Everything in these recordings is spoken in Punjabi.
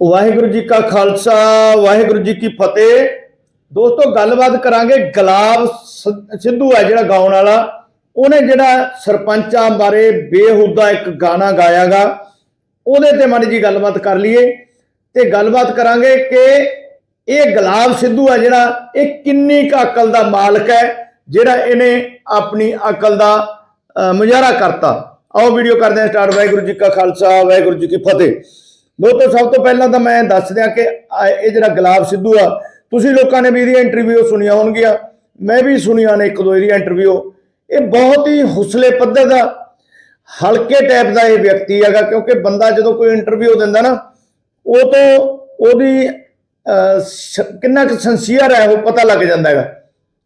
ਵਾਹਿਗੁਰੂ ਜੀ ਕਾ ਖਾਲਸਾ, ਵਾਹਿਗੁਰੂ ਜੀ ਕੀ ਫਤਿਹ। ਦੋਸਤੋ, ਗੱਲਬਾਤ ਕਰਾਂਗੇ ਗੁਲਾਬ ਸਿੱਧੂ ਹੈ ਜਿਹੜਾ ਗਾਉਣ ਵਾਲਾ। ਉਹਨੇ ਜਿਹੜਾ ਸਰਪੰਚਾਂ ਬਾਰੇ ਬੇਹੁਦਾ ਇੱਕ ਗਾਣਾ ਗਾਇਆਗਾ। ਉਹਦੇ ਤੇ ਮਾੜੀ ਜੀ ਗੱਲਬਾਤ ਕਰ ਲਈਏ। ਤੇ ਗੱਲਬਾਤ ਕਰਾਂਗੇ ਕਿ ਇਹ ਗੁਲਾਬ ਸਿੱਧੂ ਹੈ ਜਿਹੜਾ, ਇਹ ਕਿੰਨੀ ਕੁ ਅਕਲ ਦਾ ਮਾਲਕ ਹੈ, ਜਿਹੜਾ ਇਹਨੇ ਆਪਣੀ ਅਕਲ ਦਾ ਮੁਜ਼ਾਹਰਾ ਕਰਤਾ। ਆਓ ਵੀਡੀਓ ਕਰਦੇ ਹਾਂ ਸਟਾਰਟ। ਵਾਹਿਗੁਰੂ ਜੀ ਕਾ ਖਾਲਸਾ, ਵਾਹਿਗੁਰੂ ਜੀ ਕੀ ਫਤਿਹ। ਦੋਸਤੋ ਸਭ ਤੋਂ ਪਹਿਲਾਂ ਤਾਂ ਮੈਂ ਦੱਸ ਦਿਆਂ ਕਿ ਇਹ ਜਿਹੜਾ ਗੁਲਾਬ ਸਿੱਧੂ ਆ, ਤੁਸੀਂ ਲੋਕਾਂ ਨੇ ਵੀ ਇਹਦੀਆਂ ਇੰਟਰਵਿਊ ਸੁਣੀਆਂ ਹੋਣਗੀਆਂ, ਮੈਂ ਵੀ ਸੁਣੀਆਂ ਨੇ ਇੱਕ ਦੋ ਇਹਦੀਆਂ ਇੰਟਰਵਿਊ ਇਹ ਬਹੁਤ ਹੀ ਹੁਸਲੇ ਪੱਧਰ ਦਾ, ਹਲਕੇ ਟਾਈਪ ਦਾ ਇਹ ਵਿਅਕਤੀ ਹੈਗਾ, ਕਿਉਂਕਿ ਬੰਦਾ ਜਦੋਂ ਕੋਈ ਇੰਟਰਵਿਊ ਦਿੰਦਾ ਨਾ, ਉਹ ਤੋਂ ਉਹਦੀ ਕਿੰਨਾ ਕੁ ਸੰਸੀਅਰ ਹੈ, ਉਹ ਪਤਾ ਲੱਗ ਜਾਂਦਾ ਹੈਗਾ।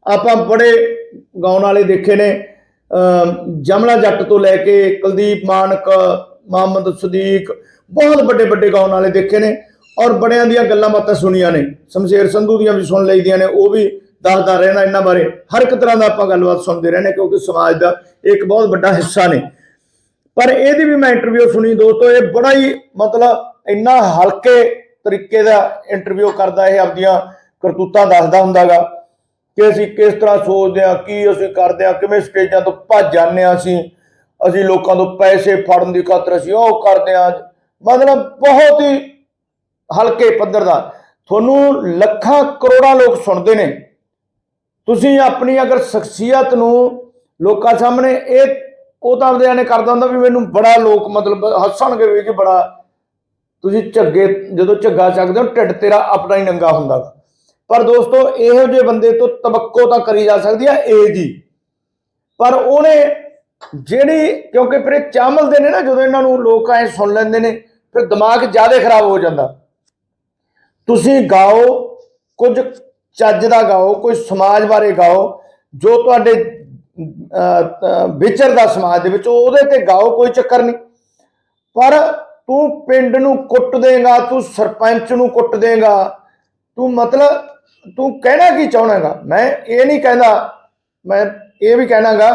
ਆਪਾਂ ਬੜੇ ਗਾਉਣ ਵਾਲੇ ਦੇਖੇ ਨੇ ਜਮਲਾ ਜੱਟ ਤੋਂ ਲੈ ਕੇ ਕੁਲਦੀਪ ਮਾਨਕ ਮੁਹੰਮਦ ਸਦੀਕ ਬਹੁਤ ਵੱਡੇ ਵੱਡੇ ਗਾਉਣ ਵਾਲੇ ਦੇਖੇ ਨੇ ਔਰ ਬੜਿਆਂ ਦੀਆਂ ਗੱਲਾਂ ਬਾਤਾਂ ਸੁਣੀਆਂ ਨੇ। ਸ਼ਮਸ਼ੇਰ ਸੰਧੂ ਦੀਆਂ ਵੀ ਸੁਣ ਲਈਦੀਆਂ ਨੇ, ਉਹ ਵੀ ਦੱਸਦਾ ਰਹਿਣਾ ਇਹਨਾਂ ਬਾਰੇ। ਹਰ ਇੱਕ ਤਰ੍ਹਾਂ ਦਾ ਆਪਾਂ ਗੱਲਬਾਤ ਸੁਣਦੇ ਰਹਿੰਦੇ ਕਿਉਂਕਿ ਸਮਾਜ ਦਾ ਇੱਕ ਬਹੁਤ ਵੱਡਾ ਹਿੱਸਾ ਨੇ। ਪਰ ਇਹਦੀ ਵੀ ਮੈਂ ਇੰਟਰਵਿਊ ਸੁਣੀ ਦੋਸਤੋ, ਇਹ ਬੜਾ ਹੀ ਮਤਲਬ ਇੰਨਾ ਹਲਕੇ ਤਰੀਕੇ ਦਾ ਇੰਟਰਵਿਊ ਕਰਦਾ ਇਹ ਆਪਦੀਆਂ ਕਰਤੂਤਾਂ ਦੱਸਦਾ ਹੁੰਦਾਗਾ ਕਿ ਅਸੀਂ ਕਿਸ ਤਰ੍ਹਾਂ ਸੋਚਦੇ ਹਾਂ, ਕੀ ਅਸੀਂ ਕਰਦੇ ਹਾਂ, ਕਿਵੇਂ ਸਟੇਜਾਂ ਤੋਂ ਭੱਜ ਜਾਂਦੇ ਹਾਂ ਅਸੀਂ। ਅਸੀਂ ਲੋਕਾਂ ਤੋਂ ਪੈਸੇ ਫੜਨ ਦੀ ਖਾਤਰ ਅਸੀਂ ਉਹ ਕਰਦੇ ਹਾਂ ਮਤਲਬ ਬਹੁਤ ਹੀ ਹਲਕੇ ਪੱਧਰ ਦਾ ਤੁਹਾਨੂੰ ਲੱਖਾਂ ਕਰੋੜਾਂ ਲੋਕ ਸੁਣਦੇ ਨੇ। ਤੁਸੀਂ ਆਪਣੀ ਅਗਰ ਸ਼ਖਸੀਅਤ ਨੂੰ ਲੋਕਾਂ ਸਾਹਮਣੇ ਇਹ ਉਹ ਤਾਂ ਆਪਦੇ ਨੇ ਕਰਦਾ ਹੁੰਦਾ ਵੀ ਮੈਨੂੰ ਬੜਾ ਲੋਕ ਮਤਲਬ ਹੱਸਣਗੇ ਵੀ ਕਿ ਬੜਾ ਤੁਸੀਂ ਝੱਗੇ, ਜਦੋਂ ਝੱਗਾ ਚੱਕਦੇ ਹੋ, ਢਿੱਡ ਤੇਰਾ ਆਪਣਾ ਹੀ ਨੰਗਾ ਹੁੰਦਾ ਗਾ। ਪਰ ਦੋਸਤੋ, ਇਹੋ ਜਿਹੇ ਬੰਦੇ ਤੋਂ ਤਵੱਕੋ ਤਾਂ ਕਰੀ ਜਾ ਸਕਦੀ ਹੈ ਏਜ। ਦੀ ਪਰ ਉਹਨੇ ਜਿਹੜੀ, ਕਿਉਂਕਿ ਫਿਰ ਇਹ ਚਾਮਲਦੇ ਨੇ ਨਾ, ਜਦੋਂ ਇਹਨਾਂ ਨੂੰ ਲੋਕ ਐ ਸੁਣ ਲੈਂਦੇ ਨੇ, ਫਿਰ ਦਿਮਾਗ ਜ਼ਿਆਦਾ ਖਰਾਬ ਹੋ ਜਾਂਦਾ। ਤੁਸੀਂ ਗਾਓ, ਕੁਝ ਚੱਜ ਦਾ ਗਾਓ, ਕੋਈ ਸਮਾਜ ਬਾਰੇ ਗਾਓ, ਜੋ ਤੁਹਾਡੇ ਵਿਚਰਦਾ ਸਮਾਜ ਦੇ ਵਿੱਚ, ਉਹਦੇ ਤੇ ਗਾਓ, ਕੋਈ ਚੱਕਰ ਨਹੀਂ। ਪਰ ਤੂੰ ਪਿੰਡ ਨੂੰ ਕੁੱਟ ਦੇਗਾ, ਤੂੰ ਸਰਪੰਚ ਨੂੰ ਕੁੱਟ ਦੇਗਾ, ਤੂੰ ਮਤਲਬ, ਤੂੰ ਕਹਿਣਾ ਕੀ ਚਾਹਣਾਗਾ? ਮੈਂ ਇਹ ਨਹੀਂ ਕਹਿੰਦਾ, ਮੈਂ ਇਹ ਵੀ ਕਹਿਣਾਗਾ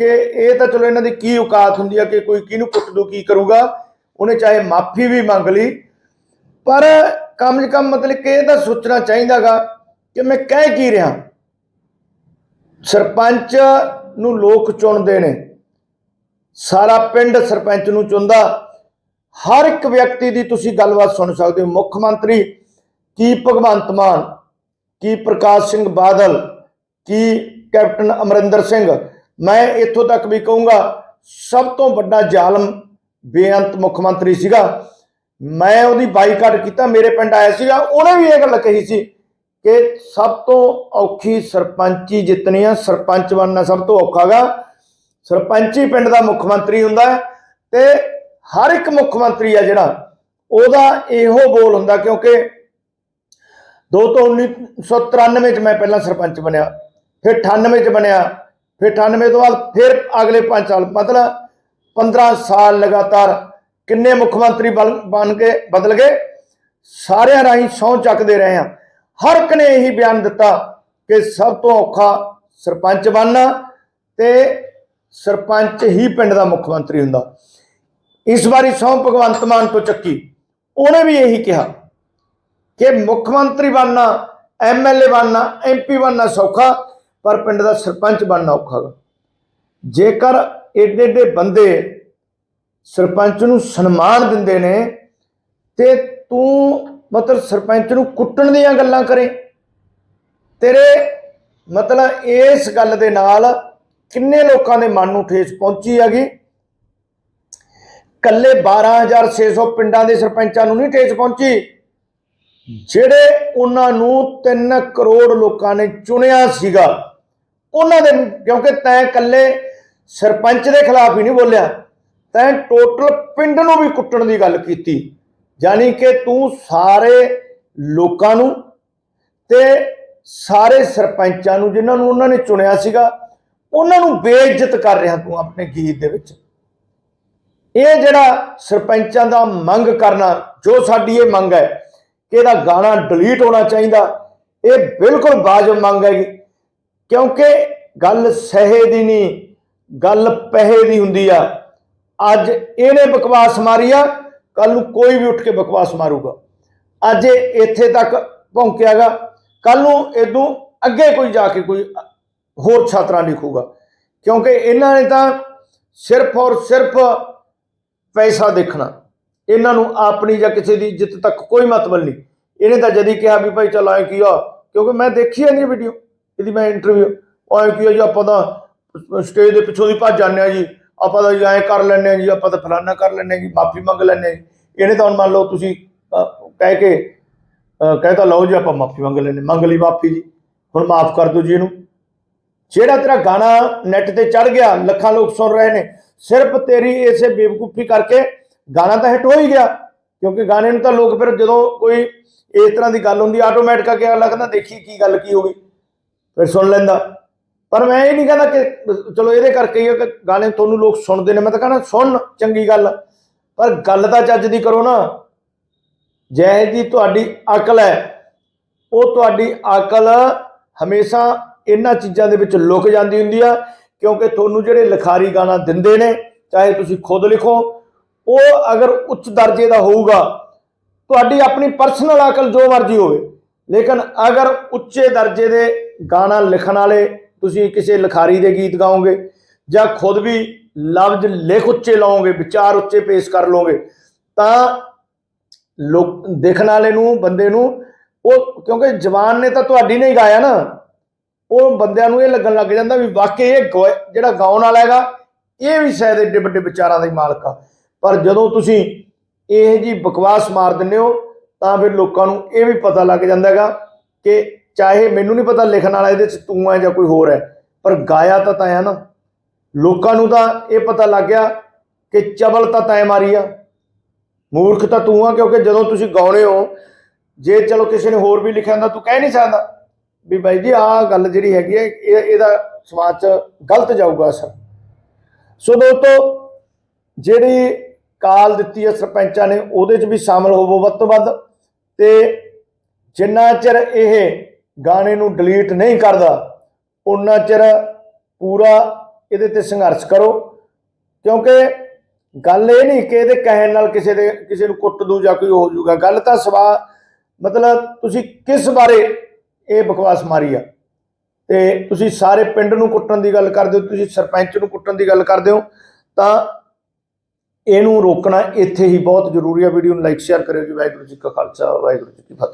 ਕਿ ਇਹ ਤਾਂ ਚਲੋ ਇਹਨਾਂ ਦੀ ਕੀ ਔਕਾਤ ਹੁੰਦੀ ਆ ਕਿ ਕੋਈ ਕਿਹਨੂੰ ਕੁੱਟ ਦੂ ਕੀ ਕਰੂਗਾ? ਉਹਨੇ ਚਾਹੇ ਮਾਫੀ ਵੀ ਮੰਗ ਲਈ। ਪਰ ਕਮ ਸੇ ਕਮ ਮਤਲਬ ਕਿ ਇਹ ਤਾਂ ਸੋਚਣਾ ਚਾਹੀਦਾਗਾ ਕਿ ਮੈਂ ਕਹਿ ਕੀ ਰਿਹਾ? ਸਰਪੰਚ ਨੂੰ ਲੋਕ ਚੁਣਦੇ ਨੇ। ਸਾਰਾ ਪਿੰਡ ਸਰਪੰਚ ਨੂੰ ਚੁਣਦਾ। ਹਰ ਇੱਕ ਵਿਅਕਤੀ ਦੀ ਤੁਸੀਂ ਗੱਲਬਾਤ ਸੁਣ ਸਕਦੇ ਹੋ। ਮੁੱਖ ਮੰਤਰੀ ਕੀ ਭਗਵੰਤ ਮਾਨ, ਕੀ ਪ੍ਰਕਾਸ਼ ਸਿੰਘ ਬਾਦਲ, ਕੀ ਕੈਪਟਨ ਅਮਰਿੰਦਰ ਸਿੰਘ ਮੈਂ ਇੱਥੋਂ ਤੱਕ ਵੀ ਕਹੂੰਗਾ, ਸਭ ਤੋਂ ਵੱਡਾ ਜ਼ਾਲਮ ਬੇਅੰਤ ਮੁੱਖ ਮੰਤਰੀ ਸੀਗਾ। ਮੈਂ ਉਹਦੀ ਬਾਈਕਾਟ ਕੀਤਾ, ਮੇਰੇ ਪਿੰਡ ਆਇਆ ਸੀਗਾ, ਉਹਨੇ ਵੀ ਇਹ ਗੱਲ ਕਹੀ ਸੀ ਕਿ ਸਭ ਤੋਂ ਔਖੀ ਸਰਪੰਚੀ ਜਿੱਤਣੀ ਆ, ਸਰਪੰਚ ਬਣਨਾ ਸਭ ਤੋਂ ਔਖਾਗਾ ਸਰਪੰਚੀ ਪਿੰਡ ਦਾ ਮੁੱਖ ਮੰਤਰੀ ਹੁੰਦਾ ਤੇ ਹਰ ਇੱਕ ਮੁੱਖ ਮੰਤਰੀ ਆ ਜਿਹੜਾ, ਉਹਦਾ ਇਹੋ ਬੋਲ ਹੁੰਦਾ ਕਿਉਂਕਿ ਦੋ ਤੋਂ 1993 ਚ ਮੈਂ ਪਹਿਲਾਂ ਸਰਪੰਚ ਬਣਿਆ, ਫਿਰ 98 ਚ ਬਣਿਆ ਫਿਰ 98 ਤੋਂ ਬਾਅਦ ਫਿਰ ਅਗਲੇ 5 ਸਾਲ ਮਤਲਬ 15 ਸਾਲ ਲਗਾਤਾਰ ਕਿੰਨੇ ਮੁੱਖ ਮੰਤਰੀ ਬਣ ਬਣ ਕੇ ਬਦਲ ਗਏ, ਸਾਰਿਆਂ ਰਾਹੀਂ ਸਹੁੰ ਚੱਕਦੇ ਰਹੇ ਆ ਹਰ ਇੱਕ ਨੇ ਇਹੀ ਬਿਆਨ ਦਿੱਤਾ ਕਿ ਸਭ ਤੋਂ ਔਖਾ ਸਰਪੰਚ ਬਣਨਾ ਤੇ ਸਰਪੰਚ ਹੀ ਪਿੰਡ ਦਾ ਮੁੱਖ ਮੰਤਰੀ ਹੁੰਦਾ। ਇਸ ਵਾਰੀ ਸਹੁੰ ਭਗਵੰਤ ਮਾਨ ਤੋਂ ਚੱਕੀ। ਉਹਨੇ ਵੀ ਇਹੀ ਕਿਹਾ ਕਿ ਮੁੱਖ ਮੰਤਰੀ ਬਣਨਾ ਐਮਐਲਏ ਬਣਨਾ ਐਮਪੀ ਬਣਨਾ ਸੌਖਾ। ਪਰ ਪਿੰਡ ਦਾ ਸਰਪੰਚ ਬਣਨਾ ਔਖਾ ਗਾ। ਜੇਕਰ ਏਡੇ ਏਡੇ ਬੰਦੇ ਸਰਪੰਚ ਨੂੰ ਸਨਮਾਨ ਦਿੰਦੇ ਨੇ ਤੇ ਤੂੰ ਮਤਲਬ ਸਰਪੰਚ ਨੂੰ ਕੁੱਟਣ ਦੀਆਂ ਗੱਲਾਂ ਕਰੇ, ਤੇਰੇ ਮਤਲਬ ਇਸ ਗੱਲ ਦੇ ਨਾਲ ਕਿੰਨੇ ਲੋਕਾਂ ਦੇ ਮਨ ਨੂੰ ਠੇਸ ਪਹੁੰਚੀ ਹੈਗੀ? ਕੱਲੇ 12600 ਪਿੰਡਾਂ ਦੇ ਸਰਪੰਚਾਂ ਨੂੰ ਨਹੀਂ ਠੇਸ ਪਹੁੰਚੀ। ਜਿਹੜੇ ਉਹਨਾਂ ਨੂੰ 3 ਕਰੋੜ ਲੋਕਾਂ ਨੇ ਚੁਣਿਆ ਸੀਗਾ, ਉਹਨਾਂ ਦੇ ਕਿਉਂਕਿ ਤੈਂ ਇਕੱਲੇ ਸਰਪੰਚ ਦੇ ਖਿਲਾਫ ਹੀ ਨਹੀਂ ਬੋਲਿਆ, ਤੈਂ ਟੋਟਲ ਪਿੰਡ ਨੂੰ ਵੀ ਕੁੱਟਣ ਦੀ ਗੱਲ ਕੀਤੀ। ਯਾਨੀ ਕਿ ਤੂੰ ਸਾਰੇ ਲੋਕਾਂ ਨੂੰ ਤੇ ਸਾਰੇ ਸਰਪੰਚਾਂ ਨੂੰ ਜਿਨ੍ਹਾਂ ਨੂੰ ਉਹਨਾਂ ਨੇ ਚੁਣਿਆ ਸੀਗਾ, ਉਹਨਾਂ ਨੂੰ ਬੇਇੱਜ਼ਤ ਕਰ ਰਿਹਾ ਤੂੰ ਆਪਣੇ ਗੀਤ ਦੇ ਵਿੱਚ। ਇਹ ਜਿਹੜਾ ਸਰਪੰਚਾਂ ਦਾ ਮੰਗ ਕਰਨਾ, ਜੋ ਸਾਡੀ ਇਹ ਮੰਗ ਹੈ ਕਿ ਇਹਦਾ ਗਾਣਾ ਡਿਲੀਟ ਹੋਣਾ ਚਾਹੀਦਾ। ਇਹ ਬਿਲਕੁਲ ਵਾਜਬ ਮੰਗ ਹੈਗੀ। ਕਿਉਂਕਿ ਗੱਲ ਸਹੇ ਦੀ ਨਹੀਂ, ਗੱਲ ਪਹਿੇ ਦੀ ਹੁੰਦੀ ਆ। ਅੱਜ ਇਹਨੇ ਬਕਵਾਸ ਮਾਰੀ ਆ ਕੱਲ ਨੂੰ ਕੋਈ ਵੀ ਉੱਠ ਕੇ ਬਕਵਾਸ ਮਾਰੂਗਾ। ਅੱਜ ਇਹ ਇੱਥੇ ਤੱਕ ਪਹੁੰਚਿਆਗਾ ਕੱਲ ਨੂੰ ਇਦੋਂ ਅੱਗੇ ਕੋਈ ਜਾ ਕੇ ਕੋਈ ਹੋਰ ਛਾਤਰਾ ਲਿਖੂਗਾ। ਕਿਉਂਕਿ ਇਹਨਾਂ ਨੇ ਤਾਂ ਸਿਰਫ ਔਰ ਸਿਰਫ ਪੈਸਾ ਦੇਖਣਾ। ਇਹਨਾਂ ਨੂੰ ਆਪਣੀ ਜਾਂ ਕਿਸੇ ਦੀ ਜਿੱਤ ਤੱਕ ਕੋਈ ਮਤਲਬ ਨਹੀਂ। ਇਹਨੇ ਤਾਂ ਜਦੀ ਕਿਹਾ ਵੀ ਭਾਈ ਚੱਲ ਆਏ ਕੀ ਆ ਕਿਉਂਕਿ ਮੈਂ ਦੇਖੀ ਆ ਨਹੀਂ ਵੀਡੀਓ ਇਹਦੀ ਮੈਂ ਇੰਟਰਵਿਊ ਆਏ ਕੀ ਆ ਜੀ ਆਪਾਂ ਤਾਂ ਸਟੇਜ ਦੇ ਪਿੱਛੋਂ ਦੀ ਭੱਜ ਜਾਂਦੇ ਆ ਜੀ ਆਪਾਂ ਤਾਂ ਜੀ ਐਂ ਕਰ ਲੈਂਦੇ ਆ ਜੀ ਆਪਾਂ ਤਾਂ ਫਲਾਨਾ ਕਰ ਲੈਂਦੇ ਆ ਜੀ ਮਾਫੀ ਮੰਗ ਲੈਂਦੇ ਆ ਜੀ। ਇਹਨੇ ਤਾਂ ਹੁਣ ਮੰਨ ਲਓ ਤੁਸੀਂ ਕਹਿ ਕੇ ਅਹ, ਕਹਿ ਤਾਂ ਲਓ ਜੀ ਆਪਾਂ ਮਾਫੀ ਮੰਗ ਲੈਂਦੇ ਮੰਗ ਲਈ ਮਾਫੀ ਜੀ। ਹੁਣ ਮਾਫ ਕਰ ਦਿਓ ਜੀ ਇਹਨੂੰ। ਜਿਹੜਾ ਤੇਰਾ ਗਾਣਾ ਨੈਟ ਤੇ ਚੜ ਗਿਆ ਲੱਖਾਂ ਲੋਕ ਸੁਣ ਰਹੇ ਨੇ ਸਿਰਫ ਤੇਰੀ ਇਸੇ ਬੇਵਕੂਫੀ ਕਰਕੇ ਗਾਣਾ ਤਾਂ ਹਿੱਟ ਹੋ ਹੀ ਗਿਆ, ਕਿਉਂਕਿ ਗਾਣੇ ਨੂੰ ਤਾਂ ਲੋਕ ਫਿਰ ਜਦੋਂ ਕੋਈ ਇਸ ਤਰ੍ਹਾਂ ਦੀ ਗੱਲ ਹੁੰਦੀ ਆਟੋਮੈਟਿਕ ਆ ਕੇ ਲੱਗਦਾ ਦੇਖੀ ਕੀ ਗੱਲ ਕੀ ਹੋ ਗਈ, ਫਿਰ ਸੁਣ ਲੈਂਦਾ। ਪਰ ਮੈਂ ਇਹ ਨਹੀਂ ਕਹਿੰਦਾ ਕਿ ਚਲੋ ਇਹਦੇ ਕਰਕੇ ਹੀ ਗਾਣੇ ਤੁਹਾਨੂੰ ਲੋਕ ਸੁਣਦੇ ਨੇ, ਮੈਂ ਤਾਂ ਕਹਿੰਦਾ ਸੁਣ, ਚੰਗੀ ਗੱਲ। ਪਰ ਗੱਲ ਤਾਂ ਚੱਜ ਦੀ ਕਰੋ ਨਾ। ਜੈ ਜੀ ਤੁਹਾਡੀ ਅਕਲ ਹੈ, ਉਹ ਤੁਹਾਡੀ ਅਕਲ ਹਮੇਸ਼ਾ ਇਹਨਾਂ ਚੀਜ਼ਾਂ ਦੇ ਵਿੱਚ ਲੁਕ ਜਾਂਦੀ ਹੁੰਦੀ ਆ, ਕਿਉਂਕਿ ਤੁਹਾਨੂੰ ਜਿਹੜੇ ਲਿਖਾਰੀ ਗਾਣਾ ਦਿੰਦੇ ਨੇ, ਚਾਹੇ ਤੁਸੀਂ ਖੁਦ ਲਿਖੋ ਉਹ ਅਗਰ ਉੱਚ ਦਰਜੇ ਦਾ ਹੋਊਗਾ, ਤੁਹਾਡੀ ਆਪਣੀ ਪਰਸਨਲ ਅਕਲ ਜੋ ਮਰਜ਼ੀ ਹੋਵੇ, ਲੇਕਿਨ ਅਗਰ ਉੱਚੇ ਦਰਜੇ ਦੇ ਗਾਣਾ ਲਿਖਣ ਵਾਲੇ ਤੁਸੀਂ ਕਿਸੇ ਲਿਖਾਰੀ ਦੇ ਗੀਤ ਗਾਓਗੇ ਜਾਂ ਖੁਦ ਵੀ ਲਫ਼ਜ਼ ਲਿਖ ਉੱਚੇ ਲਾਓਗੇ, ਵਿਚਾਰ ਉੱਚੇ ਪੇਸ਼ ਕਰ ਲਓਗੇ, ਤਾਂ ਲੋਕ, ਦੇਖਣ ਵਾਲੇ ਨੂੰ, ਬੰਦੇ ਨੂੰ, ਉਹ ਕਿਉਂਕਿ ਜਵਾਨ ਨੇ ਤਾਂ ਤੁਹਾਡੀ ਨਹੀਂ ਗਾਇਆ ਨਾ, ਉਹ ਬੰਦਿਆਂ ਨੂੰ ਇਹ ਲੱਗਣ ਲੱਗ ਜਾਂਦਾ ਵੀ ਵਾਕਈ ਇਹ ਗੋਇ- ਜਿਹੜਾ ਗਾਉਣ ਵਾਲਾ ਹੈਗਾ, ਇਹ ਵੀ ਸ਼ਾਇਦ ਏਡੇ ਵੱਡੇ ਵਿਚਾਰਾਂ ਦਾ ਹੀ ਮਾਲਕ ਆ। ਪਰ ਜਦੋਂ ਤੁਸੀਂ ਇਹ ਜੀ ਬਕਵਾਸ ਮਾਰ ਦਿੰਦੇ ਹੋ, ਤਾਂ ਫਿਰ ਲੋਕਾਂ ਨੂੰ ਇਹ ਵੀ ਪਤਾ ਲੱਗ ਜਾਂਦਾ ਹੈਗਾ ਕਿ ਚਾਹੇ ਮੈਨੂੰ ਨਹੀਂ ਪਤਾ ਲਿਖਣ ਵਾਲਾ ਇਹਦੇ ਚ ਤੂੰ ਹੈ ਜਾਂ ਕੋਈ ਹੋਰ ਹੈ, ਪਰ ਗਾਇਆ ਤਾਂ ਤੈਂ ਆ ਨਾ। ਲੋਕਾਂ ਨੂੰ ਤਾਂ ਇਹ ਪਤਾ ਲੱਗ ਗਿਆ ਕਿ ਚਬਲ ਤਾਂ ਤੈਂ ਮਾਰੀ ਆ। ਮੂਰਖ ਤਾਂ ਤੂੰ ਆ, ਕਿਉਂਕਿ ਜਦੋਂ ਤੁਸੀਂ ਗਾਉਣੇ ਹੋ, ਜੇ ਚਲੋ ਕਿਸੇ ਨੇ ਹੋਰ ਵੀ ਲਿਖਿਆ ਹੁੰਦਾ, ਤੂੰ ਕਹਿ ਨਹੀਂ ਸਕਦਾ ਵੀ ਬਾਈ ਜੀ, ਆਹ ਗੱਲ ਜਿਹੜੀ ਹੈਗੀ ਹੈ, ਇਹ, ਇਹਦਾ ਸਮਾਜ 'ਚ ਗਲਤ ਜਾਊਗਾ ਅਸਰ। ਸੋ ਦੋਸਤੋ, ਜਿਹੜੀ ਕਾਲ ਦਿੱਤੀ ਹੈ ਸਰਪੰਚਾਂ ਨੇ, ਉਹਦੇ 'ਚ ਵੀ ਸ਼ਾਮਲ ਹੋਵੋ ਵੱਧ ਤੋਂ ਵੱਧ। ਤੇ ਜਿੰਨਾ ਚਿਰ ਇਹ ਗਾਣੇ ਨੂੰ ਡਿਲੀਟ ਨਹੀਂ ਕਰਦਾ ਉਨਾ ਚਿਰ ਪੂਰਾ ਇਹਦੇ ਤੇ ਸੰਘਰਸ਼ ਕਰੋ। ਕਿਉਂਕਿ ਗੱਲ ਇਹ ਨਹੀਂ ਕਿ ਇਹਦੇ ਕਹਿਣ ਨਾਲ ਕਿਸੇ ਦੇ, ਕਿਸੇ ਨੂੰ ਕੁੱਟ ਦੂ ਜਾਂ ਕੋਈ ਹੋ ਜਾਊਗਾ ਗੱਲ ਤਾਂ ਸਵਾ, ਮਤਲਬ ਤੁਸੀਂ ਕਿਸ ਬਾਰੇ ਇਹ ਬਕਵਾਸ ਮਾਰੀ ਆ? ਤੇ ਤੁਸੀਂ ਸਾਰੇ ਪਿੰਡ ਨੂੰ ਕੁੱਟਣ ਦੀ ਗੱਲ ਕਰਦੇ ਹੋ, ਤੁਸੀਂ ਸਰਪੰਚ ਨੂੰ ਕੁੱਟਣ ਦੀ ਗੱਲ ਕਰਦੇ ਹੋ, ਤਾਂ ਇਹਨੂੰ ਰੋਕਣਾ ਇੱਥੇ ਹੀ ਬਹੁਤ ਜ਼ਰੂਰੀ ਹੈ ਵੀਡੀਓ ਨੂੰ ਲਾਈਕ ਸ਼ੇਅਰ ਕਰਿਓ ਜੀ। ਵਾਹਿਗੁਰੂ ਜੀ ਕਾ ਖਾਲਸਾ, ਵਾਹਿਗੁਰੂ ਜੀ ਕੀ ਫਤਿਹ।